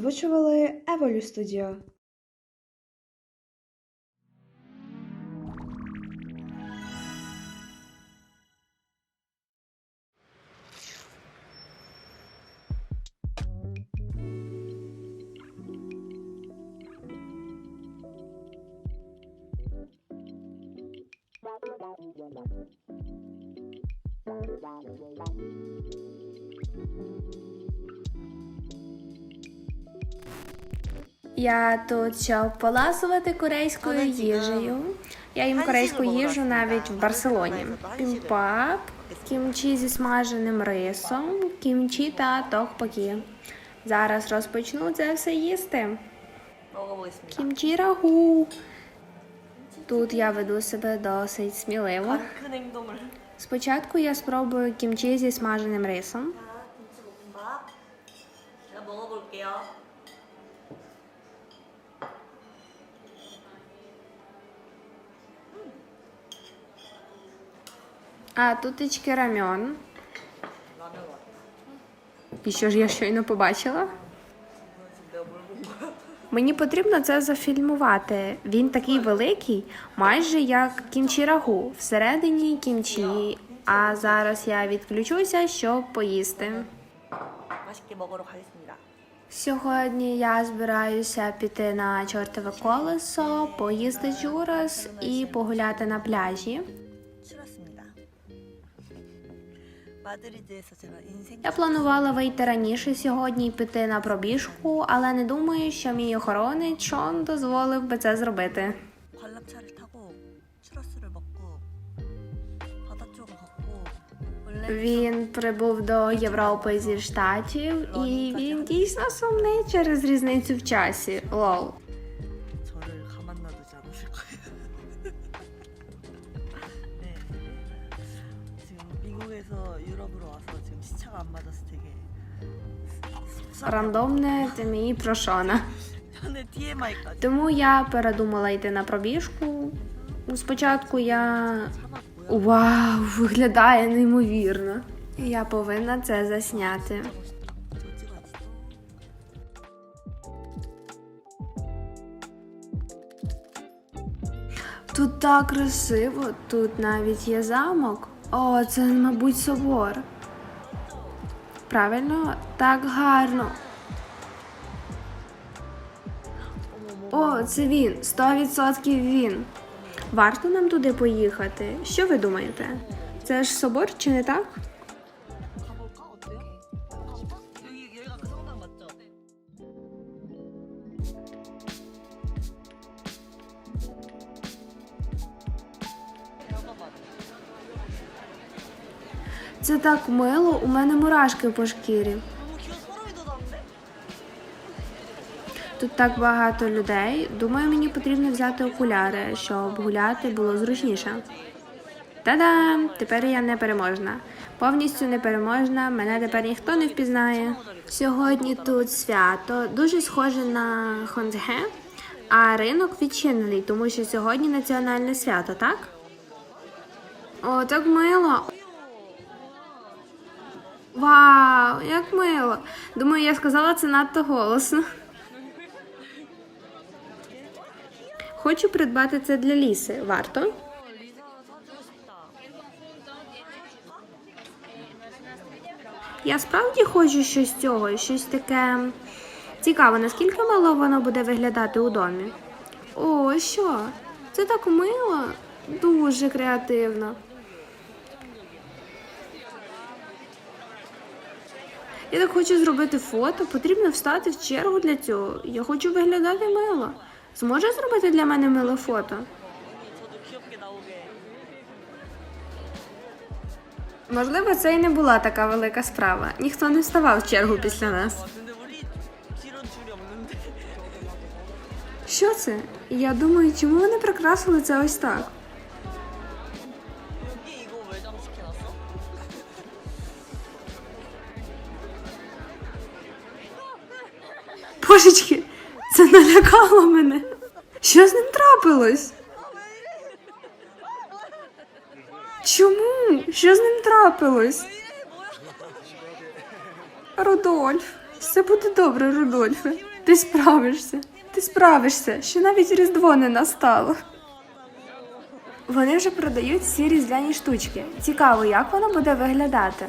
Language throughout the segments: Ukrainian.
озвучували Еволю Студіо. Я тут чав поласувати корейською їжею. Я їм корейську їжу навіть в Барселоні. Пімпап, кімчі зі смаженим рисом, кімчі та токпакі. Зараз розпочну це все їсти. Кімчі рагу. Тут я веду себе досить сміливо. Спочатку я спробую кімчі зі смаженим рисом. А тутечки рам'ян. І що ж я щойно побачила? Мені потрібно це зафільмувати. Він такий великий, майже як кімчі-рагу, всередині кімчі. А зараз я відключуся, щоб поїсти. Сьогодні я збираюся піти на чортове колесо, поїсти джурас і погуляти на пляжі. Я планувала вийти раніше сьогодні і піти на пробіжку, але не думаю, що мій охоронець Шон дозволив би це зробити. Він прибув до Європи зі штатів, і він дійсно сумний через різницю в часі. Лол. 미국에서 유럽으로 와서 지금 시차가 안 맞아서 되게 Рандомне це мій прошона. 현의 TMI까지 Тому я передумала йти на пробіжку. Спочатку я. 참았고요. Вау, виглядає неймовірно. Я повинна це засняти. 저 찍어야지. Тут так красиво, тут навіть є замок. О, це, мабуть, собор. Правильно, так гарно. О, це він, 100% він. Варто нам туди поїхати. Що ви думаєте? Це ж собор чи не так? так мило, у мене мурашки по шкірі. Тут так багато людей. Думаю, мені потрібно взяти окуляри, щоб гуляти було зручніше. Та-дам! Тепер я не переможна. Повністю не переможна, мене тепер ніхто не впізнає. Сьогодні тут свято дуже схоже на Хондге, а ринок відчинений, тому що сьогодні національне свято, так? О, так мило. Вау, як мило! Думаю, я сказала це надто голосно. Хочу придбати це для ліси. Варто. Я справді хочу щось цього, щось таке цікаво, наскільки мало воно буде виглядати у домі. О, що? Це так мило, дуже креативно. Я так хочу зробити фото, потрібно встати в чергу для цього. Я хочу виглядати мило. Зможе зробити для мене миле фото? Можливо, це і не була така велика справа. Ніхто не вставав в чергу після нас. Що це? Я думаю, чому вони прикрасили це ось так? Божечки, це налякало мене. Що з ним трапилось? Чому? Що з ним трапилось? Рудольф, Все буде добре, Рудольфе. Ти справишся. Ти справишся, що навіть Різдво не настало. Вони вже продають ці різдвяні штучки. Цікаво, як воно буде виглядати.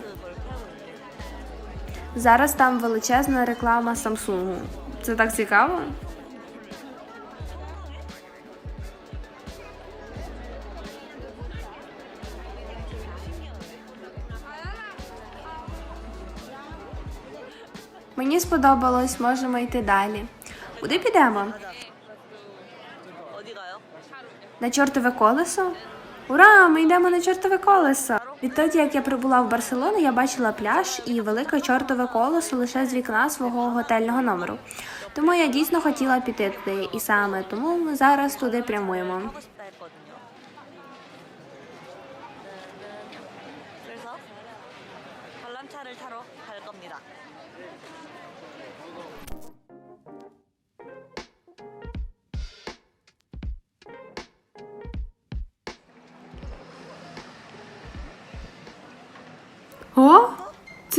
Зараз там величезна реклама Samsung. Це так цікаво. Мені сподобалось, можемо йти далі. Куди підемо? На чортове колесо? Ура! Ми йдемо на чортове колесо! Відтоді, як я прибула в Барселону, я бачила пляж і велике чортове колесо лише з вікна свого готельного номеру. Тому я дійсно хотіла піти туди, і саме тому ми зараз туди прямуємо.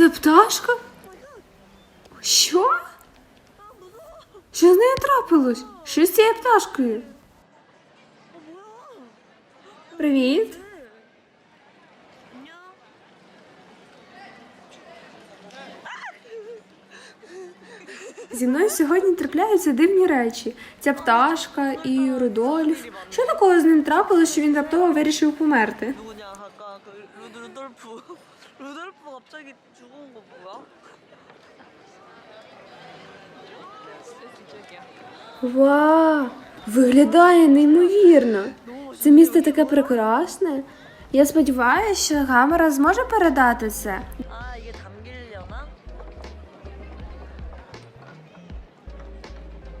Це пташка? Що? Що з нею трапилось? Що з цією пташкою? Привіт. Зі мною сьогодні трапляються дивні речі. Ця пташка і Рудольф. Що такого з ним трапилось, що він раптово вирішив померти? 누구냐 아까 그 루드, 루돌프 루돌프 갑자기 죽은 거 뭐야? Вау! Виглядає неймовірно. Це місце таке прекрасне. Я сподіваюся, що камера зможе передати це. 아 이게 담기려나?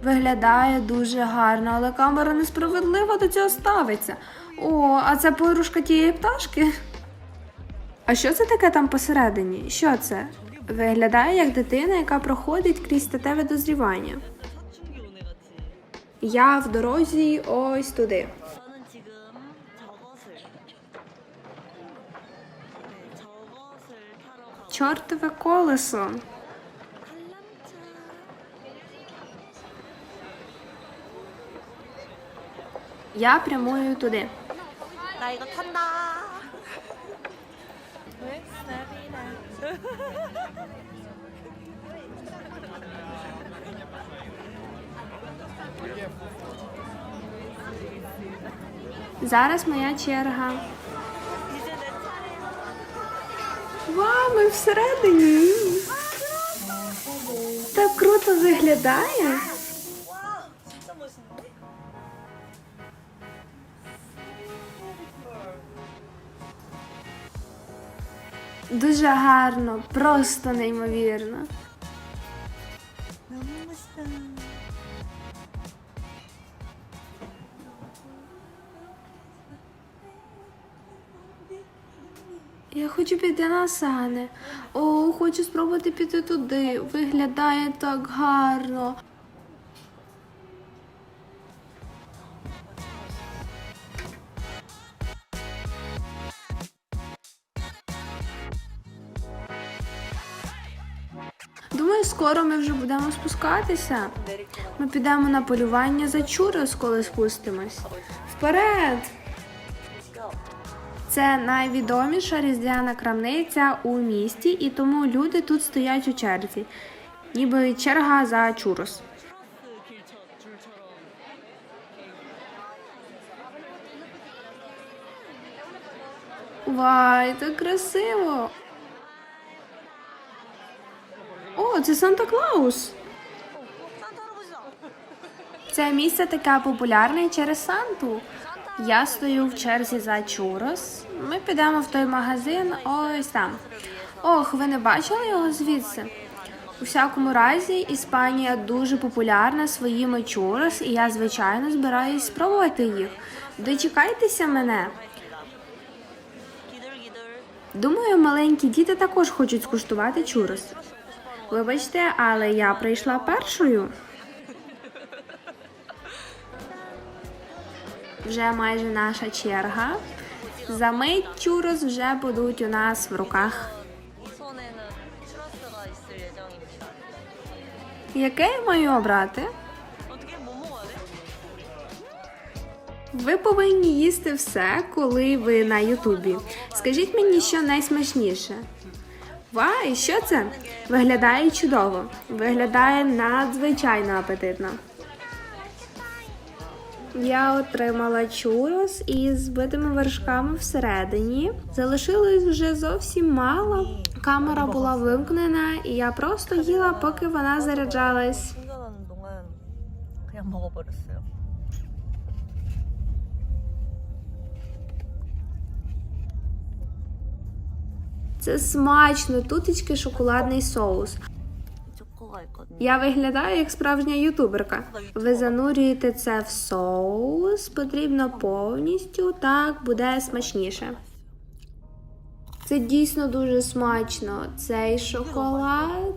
Виглядає дуже гарно, але камера несправедливо до цього ставиться. О, а це подружка тієї пташки. А що це таке там посередині? Що це? Виглядає як дитина, яка проходить крізь статеве дозрівання. Я в дорозі ось туди. Чортове колесо. Я прямую туди. Зараз моя черга. Вау, ми всередині. Так круто виглядає. Дуже гарно, просто неймовірно. Я хочу піти на сани. О, хочу спробувати піти туди. Виглядає так гарно. Думаю, скоро ми вже будемо спускатися. Ми підемо на полювання за чурос, коли спустимось. Вперед! Це найвідоміша різдвяна крамниця у місті, і тому люди тут стоять у черзі, ніби черга за чурос. Вай, так красиво! О, це Санта Клаус. Це місце таке популярне через Санту. Я стою в черзі за чурос. Ми підемо в той магазин ось там. Ох, ви не бачили його звідси? У всякому разі, Іспанія дуже популярна своїми чурос, і я, звичайно, збираюсь спробувати їх. Дочекайтеся мене. Думаю, маленькі діти також хочуть скуштувати чурос. Вибачте, але я прийшла першою. Вже майже наша черга. За мить чурос вже будуть у нас в руках. Яке я маю обрати? Ви повинні їсти все, коли ви на Ютубі. Скажіть мені, що найсмачніше. Вай, що це? Виглядає чудово. Виглядає надзвичайно апетитно. Я отримала чурос із збитими вершками всередині. Залишилось вже зовсім мало. Камера була вимкнена, і я просто їла, поки вона заряджалась. Це смачно, тутечки шоколадний соус. Я виглядаю як справжня ютуберка. Ви занурюєте це в соус, потрібно повністю, так буде смачніше. Це дійсно дуже смачно. Цей шоколад.